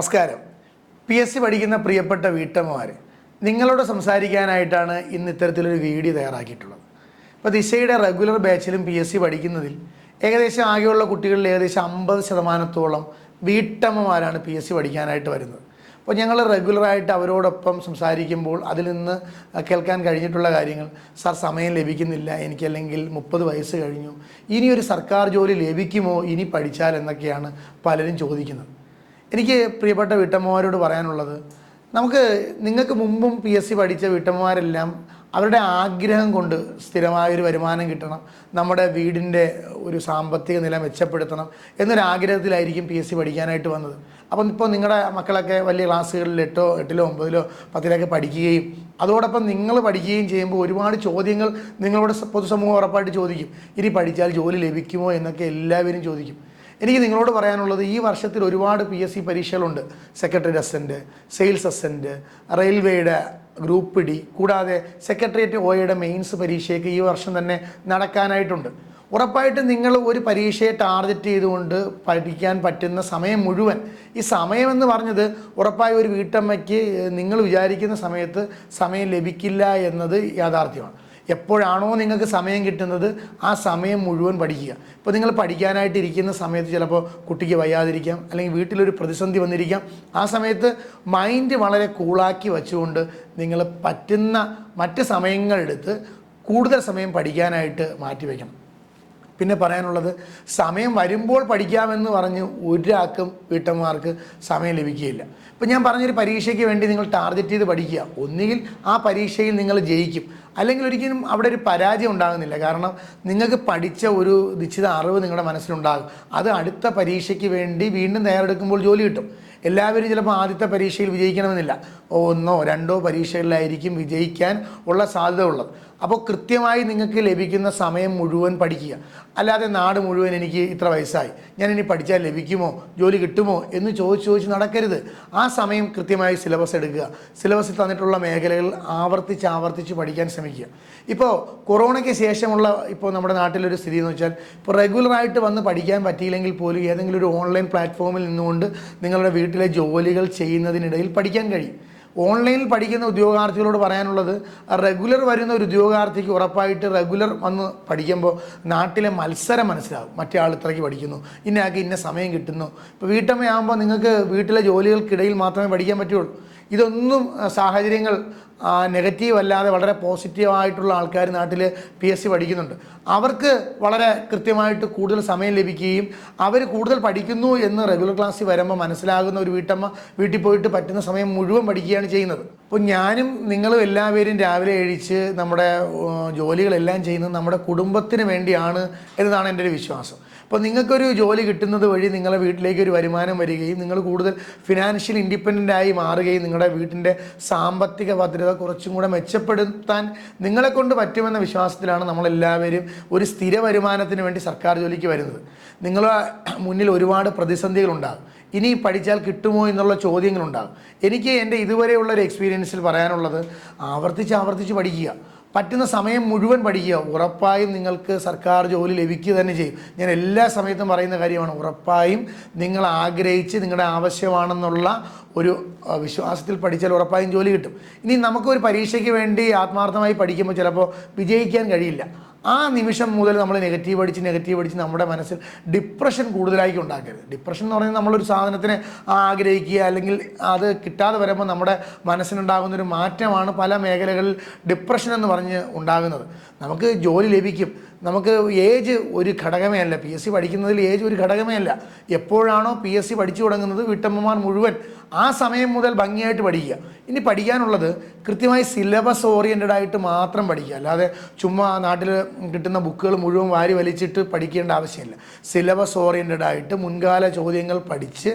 നമസ്കാരം. P S C പഠിക്കുന്ന പ്രിയപ്പെട്ട വീട്ടമ്മമാർ നിങ്ങളോട് സംസാരിക്കാനായിട്ടാണ് ഇന്ന് ഇത്തരത്തിലൊരു വീഡിയോ തയ്യാറാക്കിയിട്ടുള്ളത്. ഇപ്പോൾ ദിശയുടെ റെഗുലർ ബാച്ചിലും പി എസ് സി പഠിക്കുന്നതിൽ ഏകദേശം ആകെയുള്ള കുട്ടികളിൽ ഏകദേശം അമ്പത് ശതമാനത്തോളം വീട്ടമ്മമാരാണ് പി എസ് സി പഠിക്കാനായിട്ട് വരുന്നത്. അപ്പോൾ ഞങ്ങൾ റെഗുലറായിട്ട് അവരോടൊപ്പം സംസാരിക്കുമ്പോൾ അതിൽ നിന്ന് കേൾക്കാൻ കഴിഞ്ഞിട്ടുള്ള കാര്യങ്ങൾ സാർ സമയം ലഭിക്കുന്നില്ല. എനിക്കല്ലെങ്കിൽ മുപ്പത് വയസ്സ് കഴിഞ്ഞു. ഇനി ഒരു സർക്കാർ ജോലി ലഭിക്കുമോ? ഇനി പഠിച്ചാൽ എന്നൊക്കെയാണ് പലരും ചോദിക്കുന്നത്. എനിക്ക് പ്രിയപ്പെട്ട വീട്ടമ്മമാരോട് പറയാനുള്ളത് നമുക്ക് നിങ്ങൾക്ക് മുമ്പും പി എസ് സി പഠിച്ച വീട്ടമ്മമാരെല്ലാം അവരുടെ ആഗ്രഹം കൊണ്ട് സ്ഥിരമായൊരു വരുമാനം കിട്ടണം നമ്മുടെ വീടിന്റെ ഒരു സാമ്പത്തിക നില മെച്ചപ്പെടുത്തണം എന്നൊരു ആഗ്രഹത്തിലായിരിക്കും പി എസ് സി പഠിക്കാനായിട്ട് വന്നത്. അപ്പം ഇപ്പോൾ നിങ്ങളുടെ മക്കളൊക്കെ വലിയ ക്ലാസ്സുകളിൽ എട്ടോ എട്ടിലോ ഒമ്പതിലോ പത്തിലൊക്കെ പഠിക്കുകയും അതോടൊപ്പം നിങ്ങൾ പഠിക്കുകയും ചെയ്യുമ്പോൾ ഒരുപാട് ചോദ്യങ്ങൾ നിങ്ങളോട് പൊതുസമൂഹം ഉറപ്പായിട്ട് ചോദിക്കും. ഇനി പഠിച്ചാൽ ജോലി ലഭിക്കുമോ എന്നൊക്കെ എല്ലാവരും ചോദിക്കും. എനിക്ക് നിങ്ങളോട് പറയാനുള്ളത് ഈ വർഷത്തിൽ ഒരുപാട് പി എസ് സി പരീക്ഷകളുണ്ട്. സെക്രട്ടറി അസന്റ് സെയിൽസ് അസന്റ് റെയിൽവേയുടെ ഗ്രൂപ്പ് ഡി കൂടാതെ സെക്രട്ടേറിയറ്റ് ഒയുടെ മെയിൻസ് പരീക്ഷയൊക്കെ ഈ വർഷം തന്നെ നടക്കാനായിട്ടുണ്ട്. ഉറപ്പായിട്ടും നിങ്ങൾ ഒരു പരീക്ഷയെ ടാർഗറ്റ് ചെയ്തുകൊണ്ട് പഠിക്കാൻ പറ്റുന്ന സമയം മുഴുവൻ ഈ സമയമെന്ന് പറഞ്ഞത് ഉറപ്പായ ഒരു വീട്ടമ്മയ്ക്ക് നിങ്ങൾ വിചാരിക്കുന്ന സമയത്ത് സമയം ലഭിക്കില്ല എന്നത് യാഥാർത്ഥ്യമാണ്. എപ്പോഴാണോ നിങ്ങൾക്ക് സമയം കിട്ടുന്നത് ആ സമയം മുഴുവൻ പഠിക്കുക. ഇപ്പോൾ നിങ്ങൾ പഠിക്കാനായിട്ട് ഇരിക്കുന്ന സമയത്ത് ചിലപ്പോൾ കുട്ടിക്ക് വയ്യാതിരിക്കാം അല്ലെങ്കിൽ വീട്ടിലൊരു പ്രതിസന്ധി വന്നിരിക്കാം. ആ സമയത്ത് മൈൻഡ് വളരെ കൂളാക്കി വെച്ചുകൊണ്ട് നിങ്ങൾ പറ്റുന്ന മറ്റ് സമയങ്ങളെടുത്ത് കൂടുതൽ സമയം പഠിക്കാനായിട്ട് മാറ്റിവെക്കണം പിന്നെ പറയാനുള്ളത് സമയം വരുമ്പോൾ പഠിക്കാമെന്ന് പറഞ്ഞ് ഒരാൾക്കും വീട്ടമ്മമാർക്ക് സമയം ലഭിക്കുകയില്ല. ഇപ്പം ഞാൻ പറഞ്ഞൊരു പരീക്ഷയ്ക്ക് വേണ്ടി നിങ്ങൾ ടാർഗറ്റ് ചെയ്ത് പഠിക്കുക. ഒന്നുകിൽ ആ പരീക്ഷയിൽ നിങ്ങൾ ജയിക്കും. അല്ലെങ്കിൽ ഒരിക്കലും അവിടെ ഒരു പരാജയം ഉണ്ടാകുന്നില്ല. കാരണം നിങ്ങൾക്ക് പഠിച്ച ഒരു നിശ്ചിത അറിവ് നിങ്ങളുടെ മനസ്സിലുണ്ടാകും. അത് അടുത്ത പരീക്ഷയ്ക്ക് വേണ്ടി വീണ്ടും തയ്യാറെടുക്കുമ്പോൾ ജോലി കിട്ടും. എല്ലാവരും ചിലപ്പോൾ ആദ്യത്തെ പരീക്ഷയിൽ വിജയിക്കണമെന്നില്ല. ഒന്നോ രണ്ടോ പരീക്ഷകളിലായിരിക്കും വിജയിക്കാൻ ഉള്ള സാധ്യത ഉള്ളത് അപ്പോൾ കൃത്യമായി നിങ്ങൾക്ക് ലഭിക്കുന്ന സമയം മുഴുവൻ പഠിക്കുക. അല്ലാതെ നാട് മുഴുവൻ എനിക്ക് ഇത്ര വയസ്സായി. ഞാൻ ഇനി പഠിച്ചാൽ ലഭിക്കുമോ? ജോലി കിട്ടുമോ? എന്ന് ചോദിച്ച് ചോദിച്ച് നടക്കരുത്. ആ സമയം കൃത്യമായി സിലബസ് എടുക്കുക. സിലബസിൽ തന്നിട്ടുള്ള മേഖലകൾ ആവർത്തിച്ച് ആവർത്തിച്ച് പഠിക്കാൻ ശ്രമിക്കുക. ഇപ്പോൾ കൊറോണയ്ക്ക് ശേഷമുള്ള ഇപ്പോൾ നമ്മുടെ നാട്ടിലൊരു സ്ഥിതി എന്ന് വെച്ചാൽ ഇപ്പോൾ റെഗുലറായിട്ട് വന്ന് പഠിക്കാൻ പറ്റിയില്ലെങ്കിൽ പോലും ഏതെങ്കിലും ഒരു ഓൺലൈൻ പ്ലാറ്റ്ഫോമിൽ നിന്നുകൊണ്ട് നിങ്ങളുടെ വീട്ടിലെ ജോലികൾ ചെയ്യുന്നതിനിടയിൽ പഠിക്കാൻ കഴിയും. ഓൺലൈനിൽ പഠിക്കുന്ന ഉദ്യോഗാർത്ഥികളോട് പറയാനുള്ളത് റെഗുലർ വരുന്ന ഒരു ഉദ്യോഗാർത്ഥിക്ക് ഉറപ്പായിട്ട് റെഗുലർ വന്ന് പഠിക്കുമ്പോൾ നാട്ടിലെ മത്സരം മനസ്സിലാവും. മറ്റേ ആൾ ഇത്രയ്ക്ക് പഠിക്കുന്നു. ഇന്നയാൾക്ക് ഇന്ന സമയം കിട്ടുന്നു. ഇപ്പോൾ വീട്ടമ്മയാകുമ്പോൾ നിങ്ങൾക്ക് വീട്ടിലെ ജോലികൾക്കിടയിൽ മാത്രമേ പഠിക്കാൻ പറ്റുള്ളൂ. ഇതൊന്നും സാഹചര്യങ്ങൾ നെഗറ്റീവ് അല്ലാതെ വളരെ പോസിറ്റീവായിട്ടുള്ള ആൾക്കാർ നാട്ടിൽ പി എസ് സി പഠിക്കുന്നുണ്ട്. അവർക്ക് വളരെ കൃത്യമായിട്ട് കൂടുതൽ സമയം ലഭിക്കുകയും അവർ കൂടുതൽ പഠിക്കുന്നു എന്ന് റെഗുലർ ക്ലാസ്സിൽ വരുമ്പോൾ മനസ്സിലാകുന്ന ഒരു വീട്ടമ്മ വീട്ടിൽ പോയിട്ട് പറ്റുന്ന സമയം മുഴുവൻ പഠിക്കുകയാണ് ചെയ്യുന്നത്. അപ്പോൾ ഞാനും നിങ്ങളും എല്ലാവരും രാവിലെ എഴിച്ച് നമ്മുടെ ജോലികളെല്ലാം ചെയ്യുന്നത് നമ്മുടെ കുടുംബത്തിന് വേണ്ടിയാണ് എന്നതാണ് എന്റെ ഒരു വിശ്വാസം. അപ്പോൾ നിങ്ങൾക്കൊരു ജോലി കിട്ടുന്നത് വഴി നിങ്ങളുടെ വീട്ടിലേക്ക് ഒരു വരുമാനം വരികയും നിങ്ങൾ കൂടുതൽ ഫിനാൻഷ്യൽ ഇൻഡിപെൻഡന്റ് ആയി മാറുകയും നിങ്ങളുടെ വീട്ടിന്റെ സാമ്പത്തിക ഭദ്രത കുറച്ചും കൂടെ മെച്ചപ്പെടുത്താൻ നിങ്ങളെക്കൊണ്ട് പറ്റുമെന്ന വിശ്വാസത്തിലാണ് നമ്മളെല്ലാവരും ഒരു സ്ഥിര വരുമാനത്തിന് വേണ്ടി സർക്കാർ ജോലിക്ക് വരുന്നത്. നിങ്ങളുടെ മുന്നിൽ ഒരുപാട് പ്രതിസന്ധികളുണ്ടാകും. ഇനി പഠിച്ചാൽ കിട്ടുമോ എന്നുള്ള ചോദ്യങ്ങളുണ്ടാകും. എനിക്ക് എന്റെ ഇതുവരെയുള്ള ഒരു എക്സ്പീരിയൻസിൽ പറയാനുള്ളത് ആവർത്തിച്ച് ആവർത്തിച്ച് പഠിക്കുക. പറ്റുന്ന സമയം മുഴുവൻ പഠിക്കുക. ഉറപ്പായും നിങ്ങൾക്ക് സർക്കാർ ജോലി ലഭിക്കുക തന്നെ ചെയ്യും. ഞാൻ എല്ലാ സമയത്തും പറയുന്ന കാര്യമാണ് ഉറപ്പായും നിങ്ങൾ ആഗ്രഹിച്ച് നിങ്ങളുടെ ആവശ്യമാണെന്നുള്ള ഒരു വിശ്വാസത്തിൽ പഠിച്ചാൽ ഉറപ്പായും ജോലി കിട്ടും. ഇനി നമുക്കൊരു പരീക്ഷയ്ക്ക് വേണ്ടി ആത്മാർത്ഥമായി പഠിക്കുമ്പോൾ ചിലപ്പോൾ വിജയിക്കാൻ കഴിയില്ല. ആ നിമിഷം മുതൽ നമ്മൾ നെഗറ്റീവ് അടിച്ച് നെഗറ്റീവ് അടിച്ച് നമ്മുടെ മനസ്സിൽ ഡിപ്രഷൻ കൂടുതലായി ഉണ്ടാക്കരുത്. ഡിപ്രഷൻ എന്ന് പറയുന്നത് നമ്മളൊരു സാധനത്തിനെ ആഗ്രഹിക്കുക അല്ലെങ്കിൽ അത് കിട്ടാതെ വരുമ്പോൾ നമ്മുടെ മനസ്സിനുണ്ടാകുന്ന ഒരു മാറ്റമാണ് പല മേഖലകളിൽ ഡിപ്രഷൻ എന്ന് പറഞ്ഞ് ഉണ്ടാകുന്നത്. നമുക്ക് ജോലി ലഭിക്കും. നമുക്ക് ഏജ് ഒരു ഘടകമേ അല്ല. പി എസ് സി പഠിക്കുന്നതിൽ ഏജ് ഒരു ഘടകമേ അല്ല. എപ്പോഴാണോ പി എസ് സി പഠിച്ചു തുടങ്ങുന്നത് വീട്ടമ്മമാർ മുഴുവൻ ആ സമയം മുതൽ ഭംഗിയായിട്ട് പഠിക്കുക. ഇനി പഠിക്കാനുള്ളത് കൃത്യമായി സിലബസ് ഓറിയന്റഡ് ആയിട്ട് മാത്രം പഠിക്കുക. അല്ലാതെ ചുമ്മാ നാട്ടിൽ കിട്ടുന്ന ബുക്കുകൾ മുഴുവൻ വാരി വലിച്ചിട്ട് പഠിക്കേണ്ട ആവശ്യമില്ല. സിലബസ് ഓറിയന്റഡ് ആയിട്ട് മുൻകാല ചോദ്യങ്ങൾ പഠിച്ച്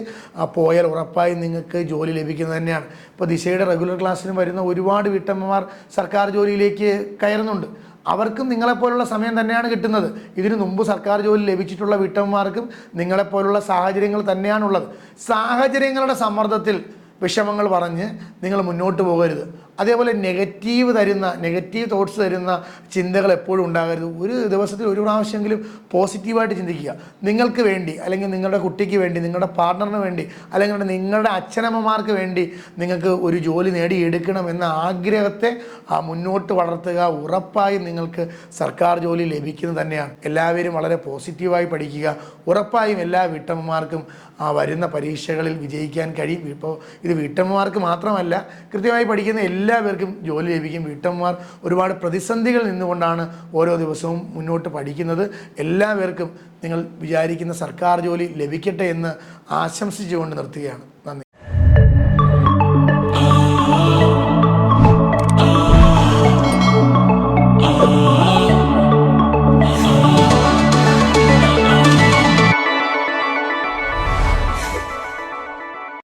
പോയാൽ ഉറപ്പായും നിങ്ങൾക്ക് ജോലി ലഭിക്കുന്നത് തന്നെയാണ്. ഇപ്പോൾ ദിശയുടെ റെഗുലർ ക്ലാസ്സിന് വരുന്ന ഒരുപാട് വീട്ടമ്മമാർ സർക്കാർ ജോലിയിലേക്ക് കയറുന്നുണ്ട്. അവർക്കും നിങ്ങളെപ്പോലുള്ള സമയം തന്നെയാണ് കിട്ടുന്നത്. ഇതിനു മുമ്പ് സർക്കാർ ജോലി ലഭിച്ചിട്ടുള്ള വീട്ടമ്മമാർക്കും നിങ്ങളെപ്പോലുള്ള സാഹചര്യങ്ങൾ തന്നെയാണുള്ളത്. സാഹചര്യങ്ങളുടെ സമ്മർദ്ദത്തിൽ വിഷമങ്ങൾ പറഞ്ഞ് നിങ്ങൾ മുന്നോട്ട് പോകരുത്. അതേപോലെ നെഗറ്റീവ് തരുന്ന നെഗറ്റീവ് തോട്ട്സ് തരുന്ന ചിന്തകൾ എപ്പോഴും ഉണ്ടാകരുത്. ഒരു ദിവസത്തിൽ ഒരു പ്രാവശ്യമെങ്കിലും പോസിറ്റീവായിട്ട് ചിന്തിക്കുക. നിങ്ങൾക്ക് വേണ്ടി അല്ലെങ്കിൽ നിങ്ങളുടെ കുട്ടിക്ക് വേണ്ടി നിങ്ങളുടെ പാർട്ട്ണറിന് വേണ്ടി അല്ലെങ്കിൽ നിങ്ങളുടെ അച്ഛനമ്മമാർക്ക് വേണ്ടി നിങ്ങൾക്ക് ഒരു ജോലി നേടിയെടുക്കണം എന്ന ആഗ്രഹത്തെ ആ മുന്നോട്ട് വളർത്തുക. ഉറപ്പായും നിങ്ങൾക്ക് സർക്കാർ ജോലി ലഭിക്കുന്നത് തന്നെയാണ്. എല്ലാവരും വളരെ പോസിറ്റീവായി പഠിക്കുക. ഉറപ്പായും എല്ലാ വീട്ടമ്മമാർക്കും ആ വരുന്ന പരീക്ഷകളിൽ വിജയിക്കാൻ കഴിയും. ഇപ്പോൾ ഇത് വീട്ടമ്മമാർക്ക് മാത്രമല്ല കൃത്യമായി പഠിക്കുന്ന എല്ലാവർക്കും ജോലി ലഭിക്കും. വീട്ടമ്മമാർ ഒരുപാട് പ്രതിസന്ധികൾ നിന്നുകൊണ്ടാണ് ഓരോ ദിവസവും മുന്നോട്ട് പഠിക്കുന്നത്. എല്ലാവർക്കും നിങ്ങൾ വിചാരിക്കുന്ന സർക്കാർ ജോലി ലഭിക്കട്ടെ എന്ന് ആശംസിച്ചുകൊണ്ട് നിർത്തുകയാണ്.